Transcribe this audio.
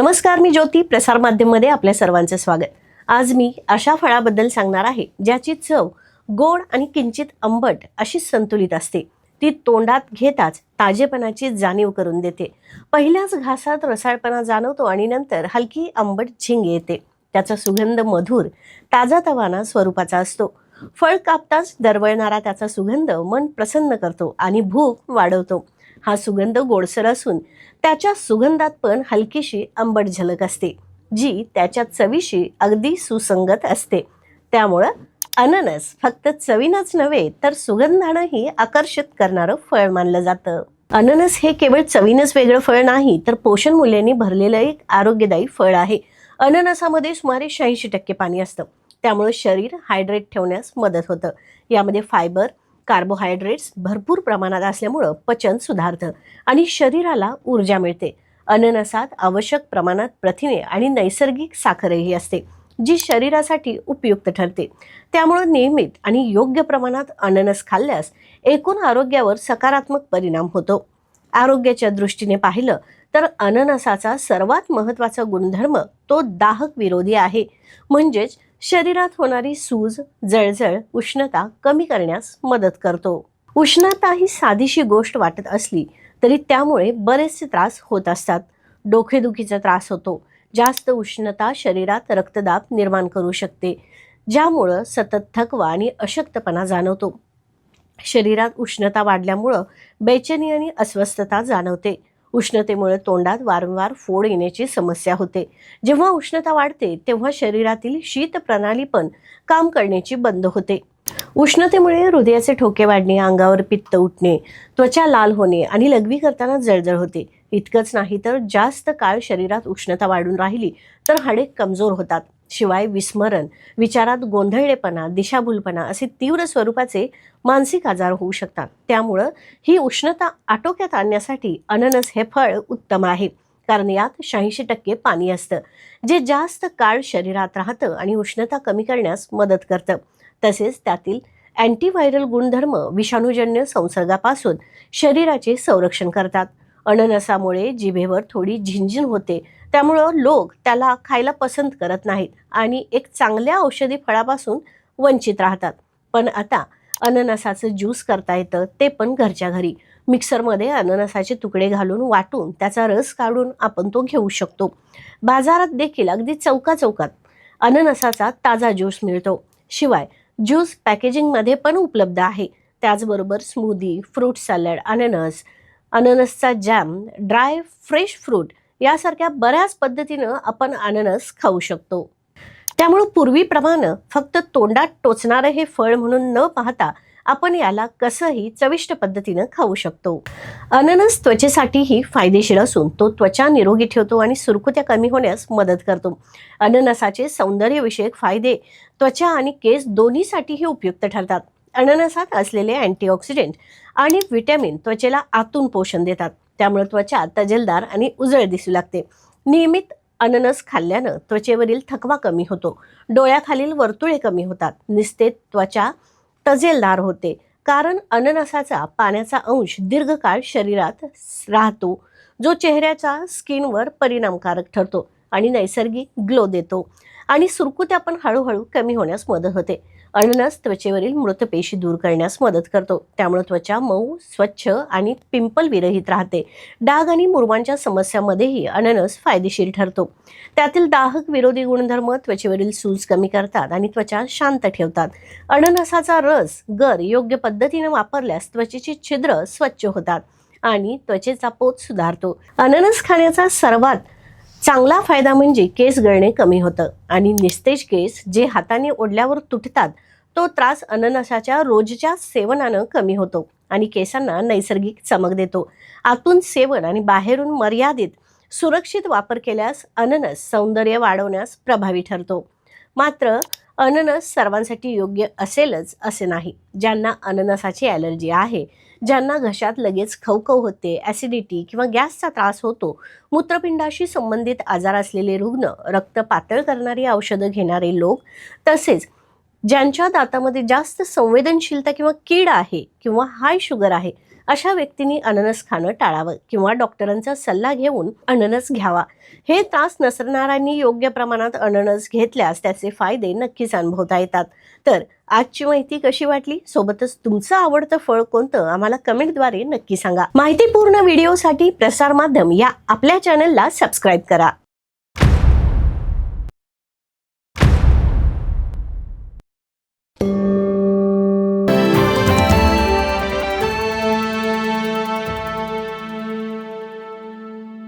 नमस्कार मी ज्योती प्रसार माध्यममध्ये आपल्या सर्वांचं स्वागत. आज मी अशा फळाबद्दल सांगणार आहे ज्याची चव गोड आणि किंचित आंबट अशी संतुलित असते. ती तोंडात घेताच ताजेपणाची जाणीव करून देते. पहिल्याच घासात रसाळपणा जाणवतो आणि नंतर हलकी आंबट झिंग येते. त्याचा सुगंध मधुर ताजा तवाना स्वरूपाचा असतो. फळ कापताच दरवळणारा त्याचा सुगंध मन प्रसन्न करतो आणि भूक वाढवतो. हा सुगंध गोडसर असून त्याच्या सुगंधात पण हलकीशी आंबट झलक असते जी त्याच्या चवीशी अगदी सुसंगत असते. त्यामुळं अननस फक्त चवीनच नव्हे तर सुगंधानंही आकर्षित करणारं फळ मानलं जातं. अननस हे केवळ चवीनच वेगळं फळ नाही तर पोषण मूल्यांनी भरलेलं एक आरोग्यदायी फळ आहे. अननसामध्ये सुमारे शहाऐंशी टक्के पाणी असतं. त्यामुळे शरीर हायड्रेट ठेवण्यास मदत होतं. यामध्ये फायबर कार्बोहायड्रेट्स भरपूर प्रमाणात असल्यामुळं पचन सुधारतं आणि शरीराला ऊर्जा मिळते. अननसात आवश्यक प्रमाणात प्रथिने आणि नैसर्गिक साखरही असते जी शरीरासाठी उपयुक्त ठरते. त्यामुळं नियमित आणि योग्य प्रमाणात अननस खाल्ल्यास एकूण आरोग्यावर सकारात्मक परिणाम होतो. आरोग्याच्या दृष्टीने पाहिलं तर अननसाचा सर्वात महत्त्वाचा गुणधर्म तो दाहक विरोधी आहे. म्हणजेच शरीरात होणारी सूज जळजळ उष्णता कमी करण्यास मदत करतो. उष्णता ही साधीशी गोष्ट वाटत असली तरी त्यामुळे बरेचसे त्रास होत असतात. डोकेदुखीचा त्रास होतो. जास्त उष्णता शरीरात रक्तदाब निर्माण करू शकते ज्यामुळं सतत थकवा आणि अशक्तपणा जाणवतो. शरीरात उष्णता वाढल्यामुळं बेचैनी आणि अस्वस्थता जाणवते. उष्णतेमुळे तोंडात वारंवार फोड येण्याची समस्या होते. जेव्हा उष्णता वाढते तेव्हा शरीरातील शीत प्रणाली पण काम करण्याची बंद होते. उष्णतेमुळे हृदयाचे ठोके वाढणे अंगावर पित्त उठणे त्वचा लाल होणे आणि लघवी करताना जळजळ होते. इतकंच नाही तर जास्त काळ शरीरात उष्णता वाढून राहिली तर हाडे कमजोर होतात. शिवाय विस्मरण विचारात गोंधळलेपणा दिशाभूलपणा असे तीव्र स्वरूपाचे मानसिक आजार होऊ शकतात. त्यामुळं ही उष्णता आटोक्यात आणण्यासाठी अननस हे फळ उत्तम आहे. कारण यात शहाऐंशी टक्के पाणी असतं जे जास्त काळ शरीरात राहतं आणि उष्णता कमी करण्यास मदत करतं. तसेच त्यातील अँटीव्हायरल गुणधर्म विषाणूजन्य संसर्गापासून शरीराचे संरक्षण करतात. अननसामुळे जिभेवर थोडी झिंझिन होते. त्यामुळं लोक त्याला खायला पसंत करत नाहीत आणि एक चांगल्या औषधी फळापासून वंचित राहतात. पण आता अननसाचं ज्यूस करता येतं ते पण घरच्या घरी. मिक्सरमध्ये अननसाचे तुकडे घालून वाटून त्याचा रस काढून आपण तो घेऊ शकतो. बाजारात देखील अगदी चौका चौकात अननसाचा ताजा ज्यूस मिळतो. शिवाय ज्यूस पॅकेजिंगमध्ये पण उपलब्ध आहे. त्याचबरोबर स्मूदी फ्रूट सॅलड अननस अननसचा जॅम ड्राय फ्रेश फ्रूट यासारख्या बऱ्याच पद्धतीनं आपण अननस खाऊ शकतो. त्यामुळं पूर्वीप्रमाणे फक्त तोंडात टोचणारं हे फळ म्हणून न पाहता आपण याला कसंही चविष्ट पद्धतीनं खाऊ शकतो. अननस त्वचेसाठीही फायदेशीर असून तो त्वचा निरोगी ठेवतो आणि सुरकुत्या कमी होण्यास मदत करतो. अननसाचे सौंदर्यविषयक फायदे त्वचा आणि केस दोन्हीसाठीही उपयुक्त ठरतात. अननसात असलेले अँटीऑक्सिडेंट आणि व्हिटॅमिन त्वचेला आतून पोषण देतात. त्यामुळे त्वचा तजेलदार आणि उजळ दिसू लागते. नियमित अननस खाल्ल्यानं त्वचेवरील थकवा कमी होतो. डोळ्याखालील वर्तुळे कमी होतात. निस्ते त्वचा तजेलदार होते. कारण अननसाचा पाण्याचा अंश दीर्घकाळ शरीरात राहतो जो चेहऱ्याच्या स्किनवर परिणामकारक ठरतो आणि नैसर्गिक ग्लो देतो. आणि सुरकुत्या पण हळूहळू कमी होण्यास मदत होते. अननस त्वचेवरील मृत पेशी दूर करण्यास मदत करतो. त्यामुळे त्वचा मऊ स्वच्छ आणि पिंपल विरहित राहते. डाग आणि मुरमांच्या समस्यामध्येही अननस फायदेशीर ठरतो. त्यातील दाहक विरोधी गुणधर्म त्वचेवरील सूज कमी करतात आणि त्वचा शांत ठेवतात. अननसाचा रस गर योग्य पद्धतीने वापरल्यास त्वचेची छिद्र स्वच्छ होतात आणि त्वचेचा पोत सुधारतो. अननस खाण्याचा सर्वात चांगला फायदा म्हणजे केस गळणे कमी होतं आणि निस्तेज केस जे हाताने ओढल्यावर तुटतात तो त्रास अननसाच्या रोजच्या सेवनानं कमी होतो आणि केसांना नैसर्गिक चमक देतो. आतून सेवन आणि बाहेरून मर्यादित सुरक्षित वापर केल्यास अननस सौंदर्य वाढवण्यास प्रभावी ठरतो. मात्र अननस सर्वांसाठी योग्य असेलच असे नाही. ज्यांना अननसाची ॲलर्जी आहे ज्यांना घशात लगेच खवखव होते ॲसिडिटी किंवा गॅसचा त्रास होतो मूत्रपिंडाशी संबंधित आजार असलेले रुग्ण रक्त पातळ करणारी औषधं घेणारे लोक तसेच ज्यांच्या दातामध्ये जास्त संवेदनशीलता किंवा कीड आहे किंवा हाय शुगर आहे अशा व्यक्तींनी अननस खाणं टाळावं किंवा डॉक्टरांचा सल्ला घेऊन अननस घ्यावा. हे त्रास नसणाऱ्यांनी योग्य प्रमाणात अननस घेतल्यास त्याचे फायदे नक्कीच अनुभवता येतात. तर आजची माहिती कशी वाटली? सोबतच तुमचं आवडतं फळ कोणतं? आम्हाला कमेंटद्वारे नक्की सांगा. माहितीपूर्ण व्हिडिओसाठी प्रसार माध्यम या आपल्या चॅनलला सबस्क्राईब करा.